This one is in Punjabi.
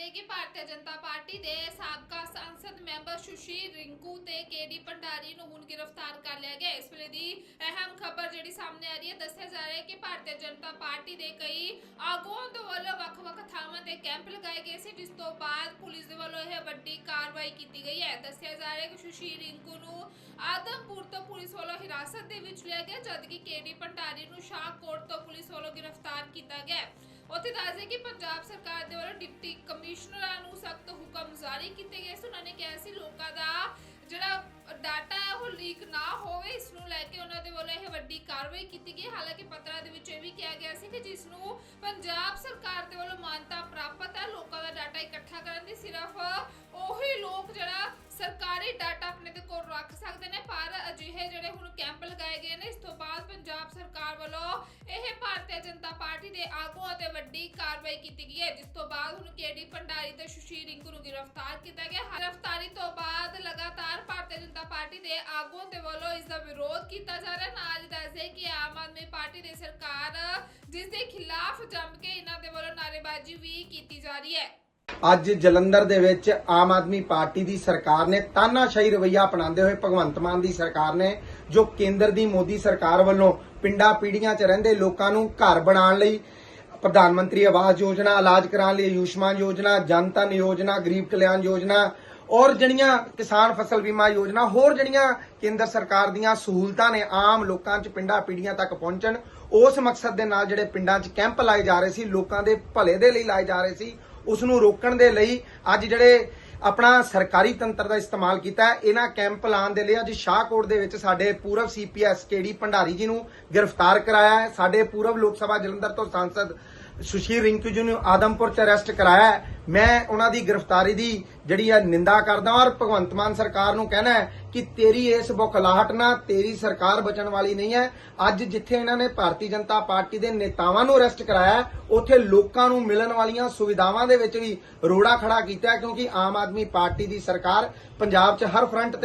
ਹਾਂ ਕਿ ਭਾਰਤੀ ਜਨਤਾ ਪਾਰਟੀ ਦੇ ਸਾਬਕਾ ਸੰਸਦ ਮੈਂਬਰ ਸੁਸ਼ੀਲ ਰਿੰਕੂ ਤੇ ਕੇਡੀ ਭੰਡਾਰੀ ਨੂੰ ਹੁਣ ਗ੍ਰਿਫਤਾਰ ਕਰ ਲਿਆ ਗਿਆ। ਇਸ ਵੇਲੇ ਦੀ ਅਹਿਮ ਖਬਰ ਜਿਹੜੀ ਸਾਹਮਣੇ ਆ ਰਹੀ ਹੈ, ਦੱਸਿਆ ਜਾ ਰਿਹਾ ਹੈ ਕਿ ਭਾਰਤੀ ਜਨਤਾ ਪਾਰਟੀ ਦੇ ਕਈ ਆਗੂਆਂ ਦੇ ਵੱਲੋਂ ਵੱਖ-ਵੱਖ ਥਾਵਾਂ ਤੇ ਕੈਂਪ ਲਗਾਏ ਗਏ ਸੀ, ਜਿਸ ਤੋਂ ਬਾਅਦ ਪੁਲਿਸ ਦੇ ਵੱਲੋਂ ਇਹ ਵੱਡੀ ਕਾਰਵਾਈ ਕੀਤੀ ਗਈ ਹੈ। ਦੱਸਿਆ ਜਾ ਰਿਹਾ ਹੈ ਕਿ ਸੁਸ਼ੀਲ ਰਿੰਕੂ ਨੂੰ ਆਦਮਪੁਰ ਤੋਂ ਪੁਲਿਸ ਵੱਲੋਂ ਹਿਰਾਸਤ ਦੇ ਵਿੱਚ ਲਿਆ ਗਿਆ, ਜਦਕਿ ਕੇਡੀ ਭੰਡਾਰੀ ਨੂੰ ਸ਼ਾਹਕੋਟ ਤੋਂ ਪੁਲਿਸ ਵੱਲੋਂ ਗ੍ਰਿਫਤਾਰ ਕੀਤਾ ਗਿਆ। ਉੱਥੇ ਦੱਸਦੇ ਕਿ ਪੰਜਾਬ ਸਰਕਾਰ ਦੇ ਵੱਲੋਂ ਡਿਪਟੀ ਕਮਿਸ਼ਨਰਾਂ ਨੂੰ ਸਖਤ ਹੁਕਮ ਜਾਰੀ ਕੀਤੇ ਗਏ ਸੀ। ਉਹਨਾਂ ਨੇ ਕਿਹਾ ਸੀ ਲੋਕਾਂ ਦਾ ਜਿਹੜਾ ਡਾਟਾ ਹੈ ਉਹ ਲੀਕ ਨਾ ਹੋਵੇ। ਇਸ ਨੂੰ ਲੈ ਕੇ ਉਹਨਾਂ ਦੇ ਵੱਲੋਂ ਇਹ ਵੱਡੀ ਕਾਰਵਾਈ ਕੀਤੀ ਗਈ। ਹਾਲਾਂਕਿ ਪੱਤਰਾਂ ਦੇ ਵਿੱਚ ਇਹ ਵੀ ਕਿਹਾ ਗਿਆ ਸੀ ਕਿ ਜਿਸ ਨੂੰ ਪੰਜਾਬ ਸਰਕਾਰ ਦੇ ਵੱਲੋਂ ਮਾਨਤਾ ਪ੍ਰਾਪਤ ਹੈ, ਲੋਕਾਂ ਦਾ ਡਾਟਾ ਇਕੱਠਾ ਕਰਨ ਦੀ ਸਿਰਫ ਉਹੀ ਲੋਕ ਜਿਹੜਾ ਸਰਕਾਰੀ ਡਾਟਾ ਆਪਣੇ ਦੇ ਕੋਲ ਰੱਖ ਸਕਦੇ ਨੇ। ਪਰ ਅਜਿਹੇ ਪਾਰਟੀ ਦੇ ਆਗੂਆਂ ਤੇ ਵੱਡੀ ਕਾਰਵਾਈ ਕੀਤੀ ਗਈ ਹੈ, ਜਿਸ ਤੋਂ ਬਾਅਦ ਹੁਣ ਕੇਡੀ ਭੰਡਾਰੀ ਤੇ ਸੁਸ਼ੀਲ ਰਿੰਕੂ ਨੂੰ ਗ੍ਰਿਫਤਾਰ ਕੀਤਾ ਗਿਆ। ਗ੍ਰਿਫਤਾਰੀ ਤੋਂ ਬਾਅਦ ਲਗਾਤਾਰ ਭਾਰਤੀ ਜਨਤਾ ਪਾਰਟੀ ਦੇ ਆਗੂਆਂ ਦੇ ਵੱਲੋਂ ਇਸ ਦਾ ਵਿਰੋਧ ਕੀਤਾ ਜਾ ਰਿਹਾ ਨਾਲ ਹੀ ਕਿ ਆਮ ਆਦਮੀ ਪਾਰਟੀ ਦੀ ਸਰਕਾਰ, ਜਿਸ ਦੇ ਖਿਲਾਫ ਜੰਮ ਕੇ ਇਹਨਾਂ ਦੇ ਵੱਲੋਂ ਨਾਅਰੇਬਾਜ਼ੀ ਵੀ ਕੀਤੀ ਜਾ ਰਹੀ ਹੈ। ਅੱਜ ਜਲੰਧਰ ਦੇ ਵਿੱਚ ਆਮ ਆਦਮੀ ਪਾਰਟੀ ਦੀ ਸਰਕਾਰ ਨੇ ਤਾਨਾਸ਼ਾਹੀ ਰਵਈਆ ਅਪਣਾਉਂਦੇ ਹੋਏ ਭਗਵੰਤ ਮਾਨ ਦੀ ਸਰਕਾਰ ਨੇ, ਜੋ ਕੇਂਦਰ ਦੀ ਮੋਦੀ ਸਰਕਾਰ ਵੱਲੋਂ ਪਿੰਡਾਂ ਪੀੜੀਆਂ 'ਚ ਰਹਿੰਦੇ ਲੋਕਾਂ ਨੂੰ ਘਰ ਬਣਾਉਣ ਲਈ ਪ੍ਰਧਾਨ ਮੰਤਰੀ ਆਵਾਸ ਯੋਜਨਾ, ਇਲਾਜ ਕਰਾਉਣ ਲਈ ਆਯੁਸ਼ਮਾਨ ਯੋਜਨਾ ਜਨਤਨ ਯੋਜਨਾ, ਗਰੀਬ ਕਲਿਆਣ ਯੋਜਨਾ ਔਰ ਜਿਹੜੀਆਂ ਕਿਸਾਨ ਫਸਲ ਬੀਮਾ ਯੋਜਨਾ, ਹੋਰ ਜਿਹੜੀਆਂ ਕੇਂਦਰ ਸਰਕਾਰ ਦੀਆਂ ਸਹੂਲਤਾਂ ਨੇ ਆਮ ਲੋਕਾਂ 'ਚ ਪਿੰਡਾਂ ਪੀੜੀਆਂ ਤੱਕ ਪਹੁੰਚਣ, ਉਸ ਮਕਸਦ ਦੇ ਨਾਲ ਜਿਹੜੇ ਪਿੰਡਾਂ 'ਚ ਕੈਂਪ ਲਾਏ ਜਾ ਰਹੇ ਸੀ, ਲੋਕਾਂ ਦੇ ਭਲੇ ਦੇ ਲਈ ਲਾਏ ਜਾ ਰਹੇ ਸੀ ਉਸ ਨੂੰ ਰੋਕਣ ਦੇ ਲਈ ਅੱਜ ਜਿਹੜੇ ਆਪਣਾ ਸਰਕਾਰੀ ਤੰਤਰ ਦਾ ਇਸਤੇਮਾਲ ਕੀਤਾ ਹੈ, ਇਹਨਾਂ ਕੈਂਪ ਲਾਉਣ ਦੇ ਲਈ ਅੱਜ ਸ਼ਾਹਕੋਟ ਦੇ ਵਿੱਚ ਸਾਡੇ ਪੂਰਵ ਸੀਪੀਐਸ ਕੇਡੀ ਭੰਡਾਰੀ ਜੀ ਨੂੰ ਗ੍ਰਿਫਤਾਰ ਕਰਾਇਆ ਹੈ। ਸਾਡੇ ਪੂਰਵ ਲੋਕ ਸਭਾ ਜਲੰਧਰ ਤੋਂ ਸਾਂਸਦ ਸੁਸ਼ੀਲ ਰਿੰਕੂ ਜੀ ਨੂੰ ਆਦਮਪੁਰ ਚ ਅਰੈਸਟ ਕਰਾਇਆ ਮੈਂ ਉਹਨਾਂ ਦੀ ਗ੍ਰਿਫਤਾਰੀ ਦੀ ਜਿਹੜੀ ਹੈ ਨਿੰਦਾ ਕਰਦਾ ਔਰ ਭਗਵੰਤ ਮਾਨ ਸਰਕਾਰ ਨੂੰ ਕਹਿਣਾ ਹੈ ਕਿ ਤੇਰੀ ਇਸ ਬੁਖਲਾਹਟ ਨਾਲ ਤੇਰੀ ਸਰਕਾਰ ਬਚਣ ਵਾਲੀ ਨਹੀਂ ਹੈ। ਅੱਜ ਜਿੱਥੇ ਇਹਨਾਂ ਨੇ ਭਾਰਤੀ ਜਨਤਾ ਪਾਰਟੀ ਦੇ ਨੇਤਾਵਾਂ ਨੂੰ ਅਰੈਸਟ ਕਰਾਇਆ ਹੈ, ਉੱਥੇ ਲੋਕਾਂ ਨੂੰ ਮਿਲਣ ਵਾਲੀਆਂ ਸੁਵਿਧਾਵਾਂ ਦੇ ਵਿੱਚ ਵੀ ਰੋੜਾ ਖੜਾ ਕੀਤਾ ਕਿਉਂਕਿ ਆਮ ਆਦਮੀ ਪਾਰਟੀ ਦੀ ਸਰਕਾਰ ਪੰਜਾਬ 'ਚ ਹਰ ਫਰੰਟ ਤੇ